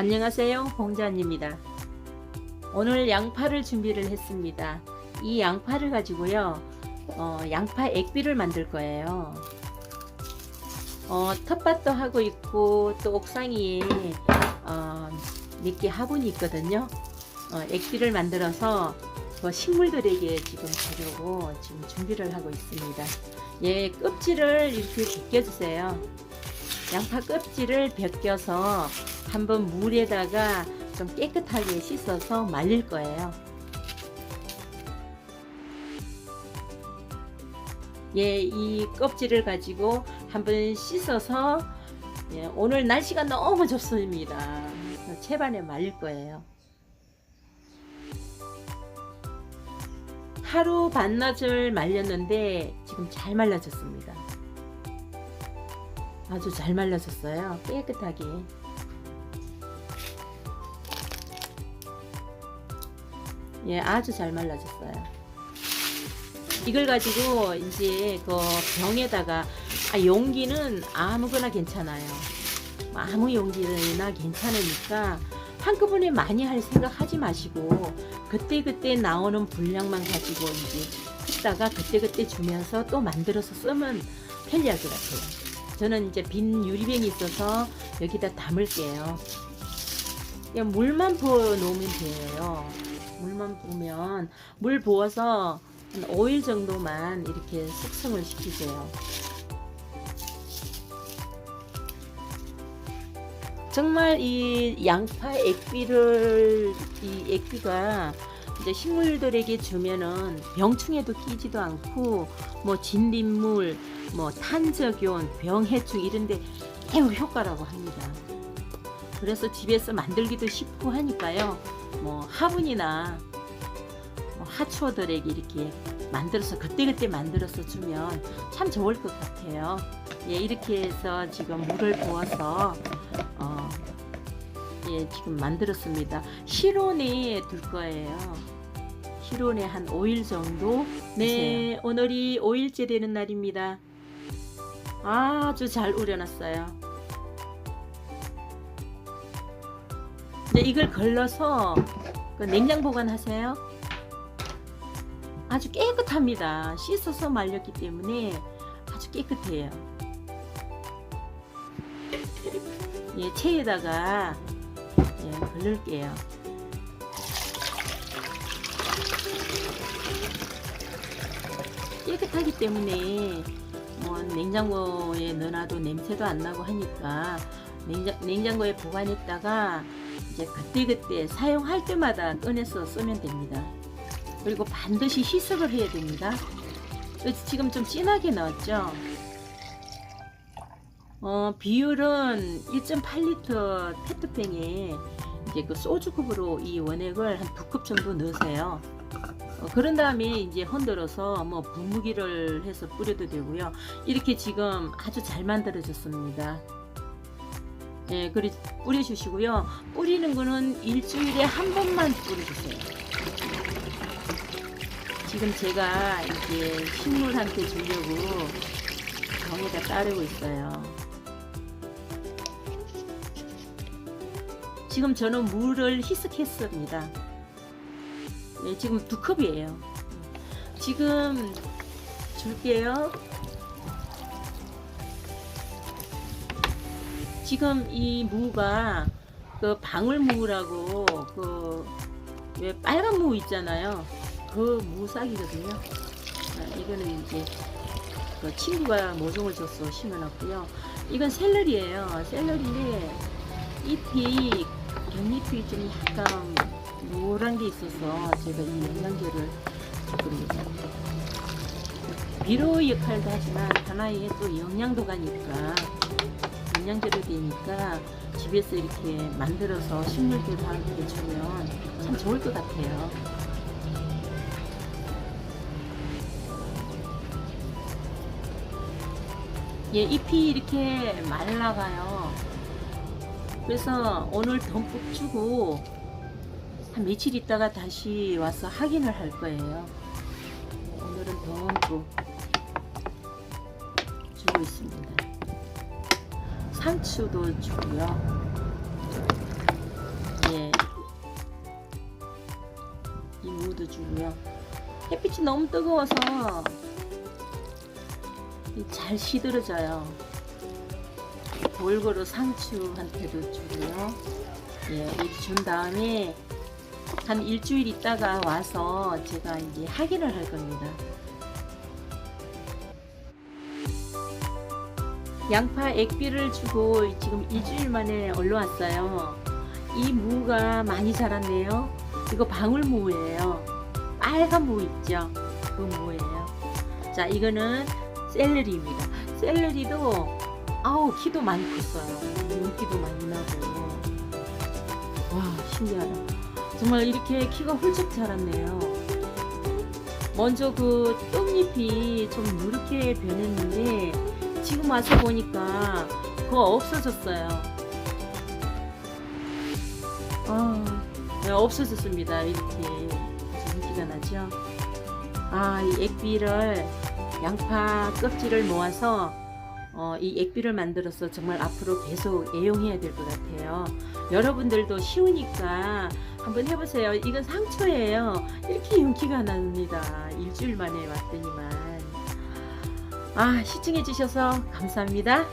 안녕하세요 봉자입니다. 오늘 양파를 준비를 했습니다. 이 양파를 가지고요 어, 양파 액비를 만들 거예요. 어, 텃밭도 하고 있고 또 옥상에 어, 몇개 화분이 있거든요. 어, 액비를 만들어서 그 식물들에게 지금 주려고 지금 준비를 하고 있습니다. 예 껍질을 이렇게 벗겨주세요. 양파 껍질을 벗겨서 한번 물에다가 좀 깨끗하게 씻어서 말릴 거예요. 예, 이 껍질을 가지고 한번 씻어서 예, 오늘 날씨가 너무 좋습니다. 채반에 말릴 거예요. 하루 반나절 말렸는데 지금 잘 말라졌습니다. 아주 잘 말라졌어요. 깨끗하게. 예, 아주 잘 말라졌어요. 이걸 가지고 이제 그 병에다가 아, 용기는 아무거나 괜찮아요. 아무 용기나 괜찮으니까 한꺼번에 많이 할 생각 하지 마시고 그때그때 나오는 분량만 가지고 이제 했다가 그때 그때 주면서 또 만들어서 쓰면 편리할 것 같아요. 저는 이제 빈 유리병이 있어서 여기다 담을게요. 그냥 물만 부어 놓으면 돼요. 물만 부으면 물 부어서 한 5일 정도만 이렇게 숙성을 시키세요. 정말 이 양파 액비를 이 액비가 이제 식물들에게 주면은 병충해도 끼지도 않고 뭐 진딧물, 뭐 탄저균, 병해충 이런데 매우 효과라고 합니다. 그래서 집에서 만들기도 쉽고 하니까요. 뭐 화분이나 뭐 하초들에게 이렇게 만들어서 그때그때 만들어서 주면 참 좋을 것 같아요. 예, 이렇게 해서 지금 물을 부어서 어, 예, 지금 만들었습니다. 실온에 둘 거예요. 실온에 한 5일 정도. 네, 오늘이 5일째 되는 날입니다. 아주 잘 우려놨어요. 이걸 걸러서 그 냉장 보관하세요. 아주 깨끗합니다. 씻어서 말렸기 때문에 아주 깨끗해요. 예, 체에다가 예, 걸를게요. 깨끗하기 때문에 뭐 냉장고에 넣어놔도 냄새도 안 나고 하니까 냉장, 냉장고에 보관했다가 이제 그때그때 사용할 때마다 꺼내서 쓰면 됩니다. 그리고 반드시 희석을 해야 됩니다. 지금 좀 진하게 넣었죠. 어, 비율은 1.8리터 페트병에 이제 그 소주컵으로 이 원액을 한 두 컵 정도 넣으세요. 어, 그런 다음에 이제 흔들어서 뭐 분무기를 해서 뿌려도 되고요. 이렇게 지금 아주 잘 만들어졌습니다. 예, 그리 뿌려주시고요. 뿌리는 거는 일주일에 한 번만 뿌려주세요. 지금 제가 이제 식물한테 주려고 병에다 따르고 있어요. 지금 저는 물을 희석했습니다. 예, 지금 두 컵이에요. 지금 줄게요. 지금 이 무가 그 방울무라고 그 왜 빨간 무 있잖아요. 그 무싹이거든요. 아, 이거는 이제 그 친구가 모종을 줘서 심어놨고요. 이건 샐러리예요. 샐러리인데 잎이 겹잎이 좀 약간 노란 게 있어서 제가 이 영양제를 조금 비료 역할도 하지만 하나의 또 영양도 가니까 영양제로 되니까 집에서 이렇게 만들어서 식물들한테 주면 참 좋을 것 같아요. 예, 잎이 이렇게 말라가요. 그래서 오늘 덤뿍 주고 한 며칠 있다가 다시 와서 확인을 할 거예요. 오늘은 덤뿍 주고 있습니다. 상추도 주고요. 예. 이 무도 주고요. 햇빛이 너무 뜨거워서 잘 시들어져요. 골고루 상추한테도 주고요. 예, 준 다음에 한 일주일 있다가 와서 제가 이제 하기를 할 겁니다. 양파 액비를 주고 지금 일주일 만에 올라왔어요. 이 무가 많이 자랐네요. 이거 방울무예요. 빨간 무 있죠? 그 무예요. 자, 이거는 샐러리입니다. 샐러리도 아우 키도 많이 컸어요. 윤기도 많이 나고. 와 신기하다. 정말 이렇게 키가 훌쩍 자랐네요. 먼저 그 떡잎이 좀 누렇게 변했는데 지금 와서 보니까 그거 없어졌어요. 아, 네, 없어졌습니다. 이렇게 윤기가 나죠. 아, 이 액비를 양파 껍질을 모아서 어, 이 액비를 만들어서 정말 앞으로 계속 애용해야 될 것 같아요. 여러분들도 쉬우니까 한번 해보세요. 이건 상처예요. 이렇게 윤기가 납니다. 일주일 만에 왔더니만. 아, 시청해 주셔서 감사합니다.